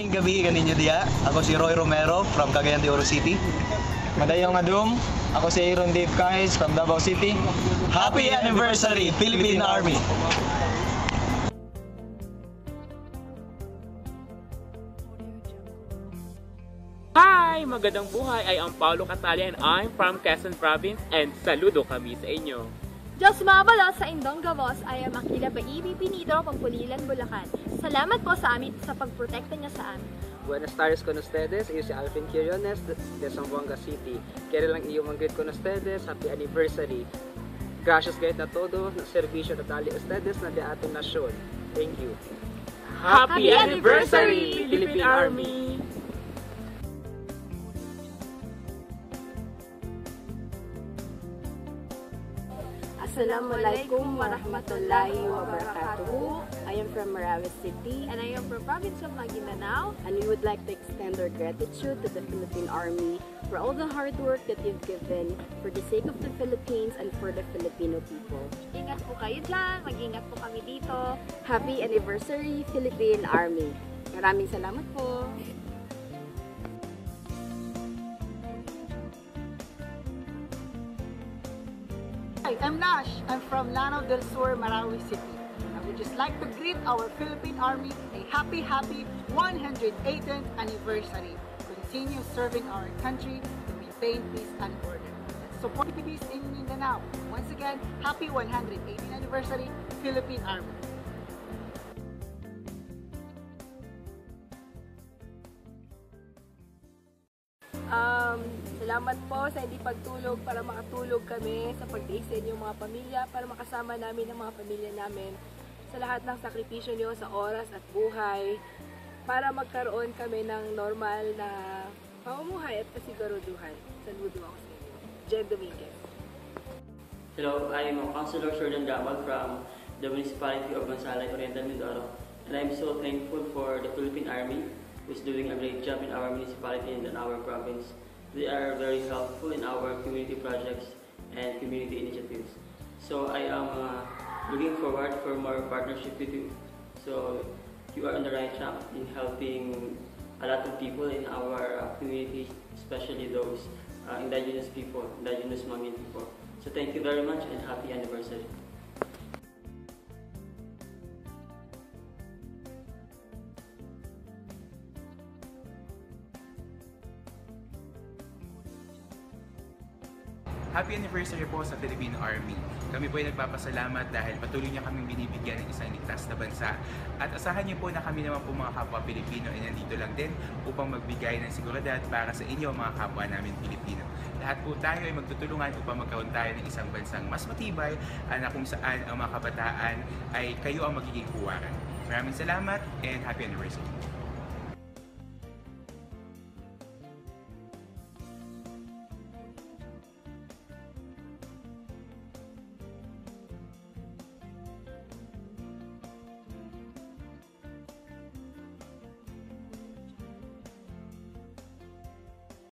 Ngayong gabi kaninyo diya. Ako si Roy Romero from Cagayan de Oro City. Madayong adum, ako si Aaron Dave Kahis from Davao City. Happy anniversary, Philippine Army! Hi! Magandang buhay! I am Paulo Catali and I'm from Quezon Province and saludo kami sa inyo. Diyos mabalo sa Indong Gavos, I am Akila Baibi Pinidro, Pagpulilan, Bulacan. Salamat po sa amin sa pagprotekta niya sa amin. Buenas tardes con ustedes, yo si Alvin Quiriones de, de Zamboanga City. Quiero lang iyo mag-greet con ustedes, happy anniversary. Gracias kahit na todo, na servisyo na dali ustedes na di ating nasyon. Thank you. Happy, Happy anniversary, anniversary, Philippine Army! Assalamualaikum warahmatullahi wabarakatuh. I am from Marawi City And I am from province of Maguindanao. and we would like to extend our gratitude to the Philippine Army for all the hard work that you've given for the sake of the Philippines and for the Filipino people. Ingat po kayo dyan, mag-ingat po kami dito. Happy anniversary Philippine Army. Maraming salamat po. Hi, I'm Nash. I'm from Lanao del Sur, Marawi City. Just like to greet our Philippine Army a happy, happy 118th anniversary. Continue serving our country to maintain peace and order. Let's support peace in Mindanao. Once again, happy 118th anniversary, Philippine Army. Um, salamat po sa hindi pagtulog para makatulog kami sa pagtiis sa inyong mga pamilya, para makasama namin ang mga pamilya namin sa lahat ng sakripisyo niyo sa oras at buhay para magkaroon kami ng normal na pamumuhay at kasiguruduhan. Saludo ako sa inyo. Jen Dominguez. Hello, I am Councilor Sheridan Gamal from the municipality of Mansalay, Oriental Mindoro, and I'm so thankful for the Philippine Army who is doing a great job in our municipality and in our province. They are very helpful in our community projects and community initiatives. So I am uh, looking forward for more partnership with you. So you are on the right track in helping a lot of people in our uh, community, especially those uh, indigenous people, indigenous Mangin people. So thank you very much and happy anniversary. Happy anniversary po sa Philippine Army. Kami po ay nagpapasalamat dahil patuloy niya kaming binibigyan ng isang ligtas na bansa. At asahan niyo po na kami naman po mga kapwa Pilipino ay nandito lang din upang magbigay ng seguridad para sa inyo mga kapwa namin Pilipino. Lahat po tayo ay magtutulungan upang magkaroon tayo ng isang bansang mas matibay ah, na kung saan ang mga kabataan ay kayo ang magiging huwaran. Maraming salamat and happy anniversary.